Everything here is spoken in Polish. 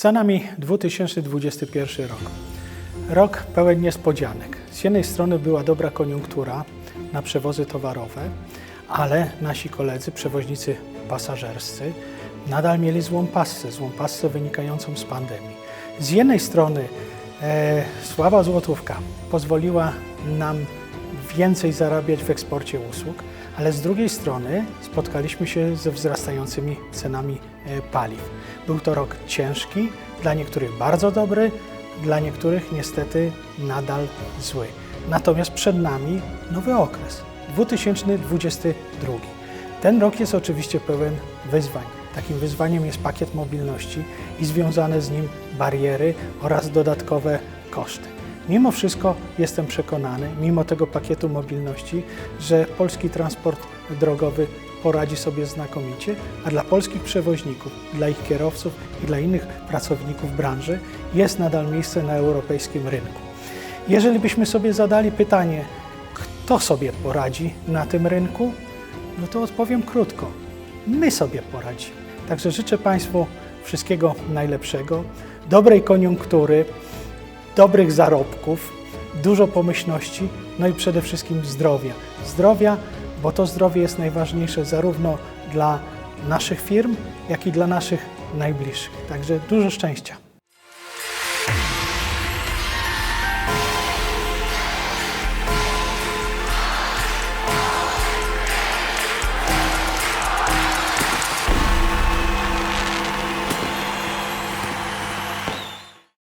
Za nami 2021 rok. Rok pełen niespodzianek. Z jednej strony była dobra koniunktura na przewozy towarowe, ale nasi koledzy, przewoźnicy pasażerscy, nadal mieli złą passę, złą passę wynikającą z pandemii. Z jednej strony e, słaba złotówka pozwoliła nam więcej zarabiać w eksporcie usług, ale z drugiej strony spotkaliśmy się ze wzrastającymi cenami e, paliw. Był to rok ciężki, dla niektórych bardzo dobry, dla niektórych niestety nadal zły. Natomiast przed nami nowy okres 2022. Ten rok jest oczywiście pełen wyzwań. Takim wyzwaniem jest pakiet mobilności i związane z nim bariery oraz dodatkowe koszty. Mimo wszystko jestem przekonany, mimo tego pakietu mobilności, że polski transport drogowy poradzi sobie znakomicie, a dla polskich przewoźników, dla ich kierowców i dla innych pracowników branży jest nadal miejsce na europejskim rynku. Jeżeli byśmy sobie zadali pytanie, kto sobie poradzi na tym rynku, no to odpowiem krótko. My sobie poradzimy. Także życzę Państwu wszystkiego najlepszego, dobrej koniunktury, dobrych zarobków, dużo pomyślności, no i przede wszystkim zdrowia. Zdrowia, bo to zdrowie jest najważniejsze zarówno dla naszych firm, jak i dla naszych najbliższych. Także dużo szczęścia.